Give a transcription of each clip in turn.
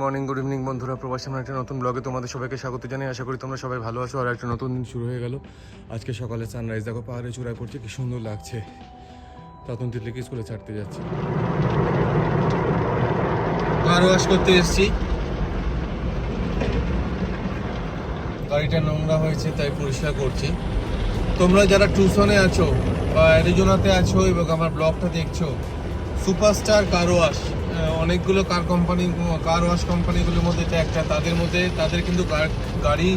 Morning good evening বন্ধুরা। প্রবাসী আমার একটা নতুন ব্লগে তোমাদের সবাইকে স্বাগত জানাই আশা করি তোমরা সবাই ভালো আছো। আর একটা নতুন দিন শুরু হয়ে গেল। আজকে সকালে সানরাইজ দেখো, পাহাড়ে চূড়ায় পড়ছে, কি সুন্দর লাগছে। তখন তিতলিকে স্কুলে ছাড়তে যাচ্ছি। কার ওয়াশ করতে এসেছি? গাড়িটা নোংরা হয়েছে, তাই পরিষ্কার করছি। তোমরা যারা টিউশনে আছো বা অ্যারিজোনাতে আছো এবং আমার ব্লগটা দেখছ সুপারস্টার কার ওয়াশ? অনেকগুলো কার কোম্পানি কার ওয়াশ কোম্পানিগুলোর মধ্যে এটা একটা, তাদের মধ্যে, তাদের কিন্তু গাড়ি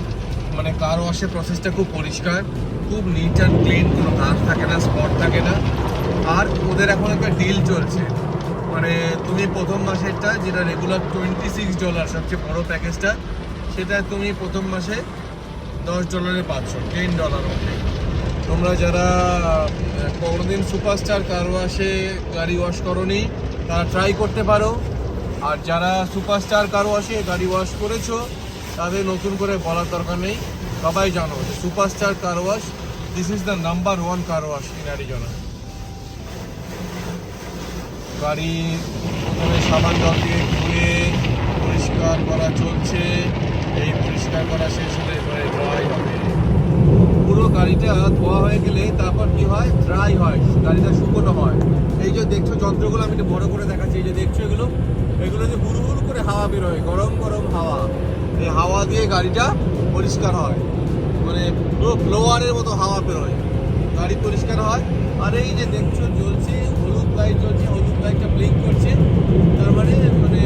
মানে কার ওয়াশের প্রসেসটা খুব পরিষ্কার। খুব নিট অ্যান্ড ক্লিন কোনো দাগ থাকে না স্পট থাকে না। আর ওদের এখন একটা ডিল চলছে। মানে তুমি প্রথম মাসেরটা, যেটা রেগুলার টোয়েন্টি সিক্স ডলার সবচেয়ে বড় প্যাকেজটা সেটা তুমি প্রথম মাসে দশ ডলারে পাচ্ছ টেন ডলার অনলি তোমরা যারা কোনোদিন সুপারস্টার কার ওয়াশে গাড়ি ওয়াশ করনি তারা ট্রাই করতে পারো। আর যারা সুপারস্টার কার ওয়াশে গাড়ি ওয়াশ করেছ, তাদের নতুন করে বলার দরকার নেই। সবাই জানো যে superstar car wash this is the number one car wash in Arizona গাড়ি সাবান জল দিয়ে ধুয়ে পরিষ্কার করা চলছে। এই পরিষ্কার করা শেষ হলে এবারে ড্রাই হবে। পুরো গাড়িটা ধোয়া হয়ে গেলে তারপর কি হয়? ড্রাই হয়। গাড়িটা শুকনো হয়। এই যে দেখছ যন্ত্রগুলো, আমি একটু বড় করে দেখাচ্ছি। এই যে দেখছ এগুলো এগুলো যে হুড় হুড় করে হাওয়া বেরোয়, গরম গরম হাওয়া। এই হাওয়া দিয়ে গাড়িটা পরিষ্কার হয়। মানে পুরো ব্লোয়ারের মতো হাওয়া বেরোয়। গাড়ি পরিষ্কার হয়। আর এই যে দেখছ জ্বলছে, হলুদ লাইট জ্বলছে, হলুদ লাইটটা ব্লিঙ্ক করছে। তার মানে মানে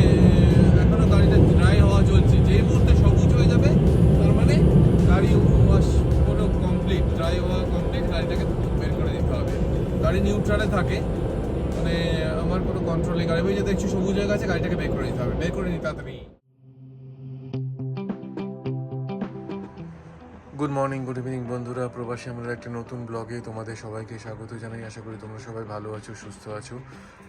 এখনও গাড়িটা ড্রাই হওয়া চলছে যে মুহূর্তে সবুজ হয়ে যাবে, তার মানে গাড়ি ওয়াশ পুরো কমপ্লিট ড্রাই হওয়া কমপ্লিট গাড়িটাকে বের করে দিতে হবে। গাড়ি নিউট্রালে থাকে। আমার কোনো কন্ট্রোলে গাড়ি ওই যে দেখছি সবুজ হয়ে গেছে, গাড়িটাকে বের করে দিতে হবে। বের করে নিতে তাড়াতাড়ি। গুড মর্নিং গুড ইভিনিং বন্ধুরা। প্রবাসী আমরা একটা নতুন ব্লগে তোমাদের সবাইকে স্বাগত জানাই। আশা করি তোমরা সবাই ভালো আছো, সুস্থ আছো।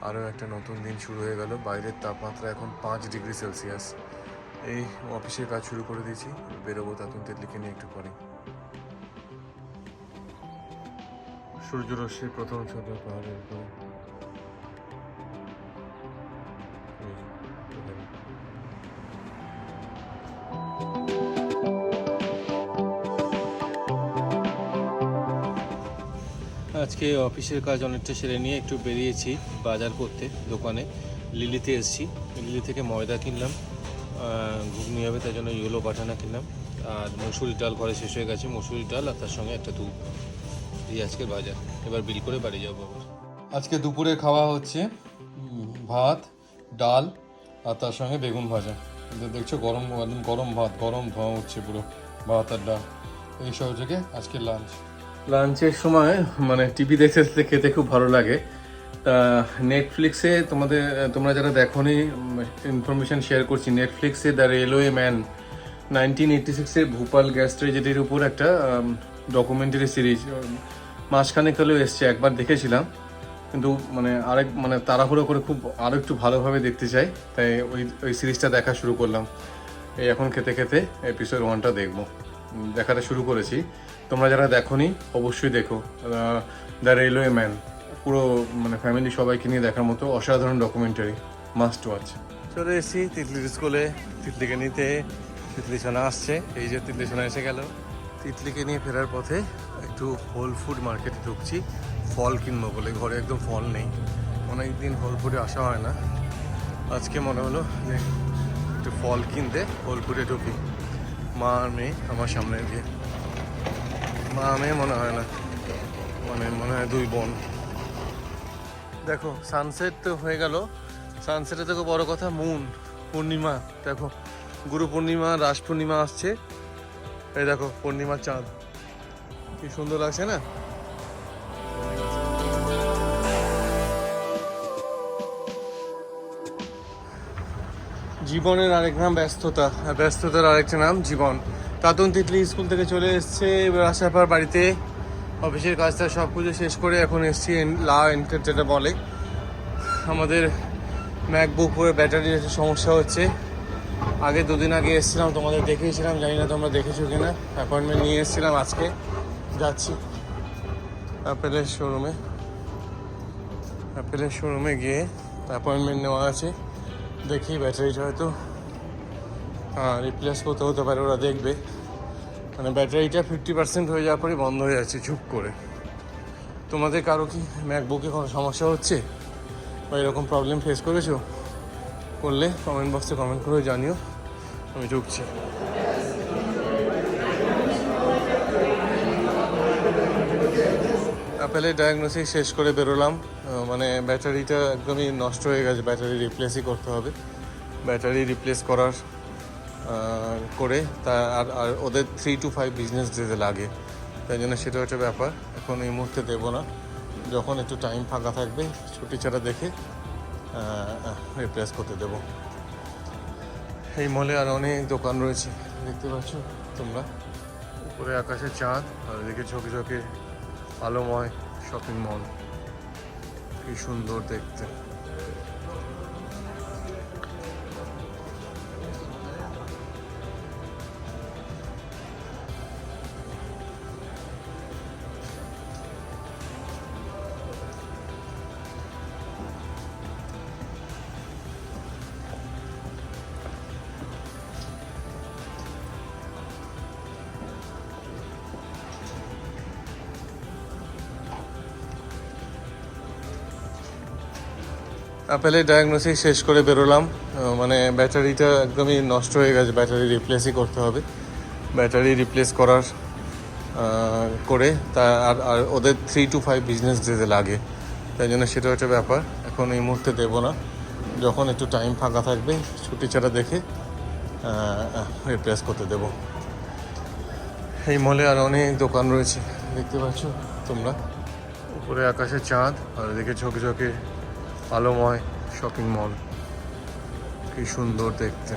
আরও একটা নতুন দিন শুরু হয়ে গেল। বাইরের তাপমাত্রা এখন পাঁচ ডিগ্রি সেলসিয়াস। এই অফিসের কাজ শুরু করে দিয়েছি। বেরোবো তাতুন তেতলিকে নিয়ে একটু পরে। সূর্য রশ্মির প্রথম ছোট পাহাড়ের আজকে অফিসের কাজ অনেকটা সেরে নিয়ে একটু বেরিয়েছি বাজার করতে, দোকানে। লিলিতে এসেছি। লিলি থেকে ময়দা কিনলাম ঘুগনি হবে, তার জন্য ইয়েলো বাটানা কিনলাম। আর মসুরি ডাল ঘরে শেষ হয়ে গেছে মসুরি ডাল আর তার সঙ্গে একটা দুধ। এই আজকের বাজার। এবার বিল করে বাড়ি যাব আবার। আজকে দুপুরে খাওয়া হচ্ছে ভাত, ডাল আর তার সঙ্গে বেগুন ভাজা। দেখছ, গরম একদম গরম ভাত, গরম ধোঁয়া হচ্ছে পুরো, ভাত আর ডাল। এইসব থেকে আজকে লাঞ্চ। লাঞ্চের সময় মানে টিভি দেখতে দেখতে খেতে খুব ভালো লাগে। তা নেটফ্লিক্সে তোমাদের, তোমরা যারা দেখোনি ইনফরমেশন শেয়ার করছি নেটফ্লিক্সে the railway man nineteen eighty সিক্সে ভূপাল গ্যাস ট্রেজেডির উপর একটা ডকুমেন্টারি সিরিজ মাঝখানে কালেও এসছে, একবার দেখেছিলাম। কিন্তু মানে আরেক মানে তাড়াহুড়ো করে খুব আরও একটু ভালোভাবে দেখতে চাই, তাই ওই ওই সিরিজটা দেখা শুরু করলাম। এই এখন খেতে খেতে এপিসোড ওয়ানটা দেখব। দেখাটা শুরু করেছি। তোমরা যারা দেখোনি, অবশ্যই দেখো। দ্য রেলওয়ে ম্যান পুরো মানে ফ্যামিলি সবাইকে নিয়ে দেখার মতো অসাধারণ ডকুমেন্টারি মাস্ট ওয়াচ চলে এসেছি তিতলির স্কুলে। তিতলিকে নিতে তিতলি আসছে। এই যে তিতলি এসে গেল। তিতলিকে নিয়ে ফেরার পথে একটু হোল ফুড মার্কেটে ঢুকছি। ফল কিনবো বলে। ঘরে একদম ফল নেই। অনেক দিন হোল ফুডে আসা হয় না। আজকে মনে হলো যে একটু ফল কিনতে হোল ফুডে ঢুকি। মা আর মেয়ে আমার সামনে দিয়ে। মা মেয়ে মনে হয় না। মানে মনে হয় দুই বোন। দেখো সানসেট তো হয়ে গেল। সানসেটে দেখো বড় কথা মুন পূর্ণিমা। দেখো গুরু পূর্ণিমা রাস পূর্ণিমা আসছে। এই দেখো, পূর্ণিমার চাঁদ। কি সুন্দর লাগছে না? জীবনের আরেক নাম ব্যস্ততা। আর ব্যস্ততার আরেকটা নাম জীবন। তাতুন তিতলি স্কুল থেকে চলে এসছে। এবার আসার পর বাড়িতে অফিসের কাজটা সব কিছু শেষ করে এখন এসছি লা এন্টার যেটা বলে। আমাদের ম্যাকবুক করে ব্যাটারির একটা সমস্যা হচ্ছে। আগে দুদিন আগে এসেছিলাম, তোমাদের দেখিয়েছিলাম, জানি না তোমরা দেখেছ কিনা। অ্যাপয়েন্টমেন্ট নিয়ে এসেছিলাম আজকে। যাচ্ছি অ্যাপেলের শোরুমে অ্যাপেলের শোরুমে গিয়ে অ্যাপয়েন্টমেন্ট নেওয়া আছে। দেখি ব্যাটারিটা হয়তো হ্যাঁ রিপ্লেস করতে হতে পারে, ওরা দেখবে। মানে ব্যাটারিটা ফিফটি পার্সেন্ট হয়ে যাওয়ার পরে বন্ধ হয়ে যাচ্ছে, চুপ করে। তোমাদের কারও কি ম্যাকবুকে কোনো সমস্যা হচ্ছে? বা এরকম প্রবলেম ফেস করেছ? করলে কমেন্ট বক্সে কমেন্ট করে জানিও, আমি ঢুকছি। অ্যাপেলের ডায়াগনোসিস শেষ করে বেরোলাম। মানে ব্যাটারিটা একদমই নষ্ট হয়ে গেছে, ব্যাটারি রিপ্লেসই করতে হবে। ব্যাটারি রিপ্লেস করার করে তা আর আর ওদের থ্রি টু ফাইভ বিজনেস ডেতে লাগে। তাই জন্য সেটা হচ্ছে ব্যাপার। এখন এই মুহূর্তে দেবো না। যখন একটু টাইম ফাঁকা থাকবে, ছুটি ছাড়া দেখে রিপ্লেস করতে দেবো। এই মলে আর অনেক দোকান রয়েছে। দেখতে পাচ্ছ তোমরা? উপরে আকাশে চাঁদ, আর এদিকে ঝোঁকে ঝোঁকে আলোময় শপিং মল কি সুন্দর দেখতে। অ্যাপেলের ডায়াগনোসিস শেষ করে বেরোলাম। মানে ব্যাটারিটা একদমই নষ্ট হয়ে গেছে, ব্যাটারি রিপ্লেসই করতে হবে। ব্যাটারি রিপ্লেস করার করে তা আর আর ওদের থ্রি টু ফাইভ বিজনেস ডেতে লাগে। তাই জন্য সেটা একটা ব্যাপার। এখন এই মুহূর্তে দেবো না। যখন একটু টাইম ফাঁকা থাকবে, ছুটি ছাড়া দেখে রিপ্লেস করতে দেবো। এই মলে আর অনেক দোকান রয়েছে। দেখতে পাচ্ছ তোমরা? উপরে আকাশে চাঁদ, আর এদিকে ঝোঁকে ঝোঁকে আলোময় শপিং মল কি সুন্দর দেখতে।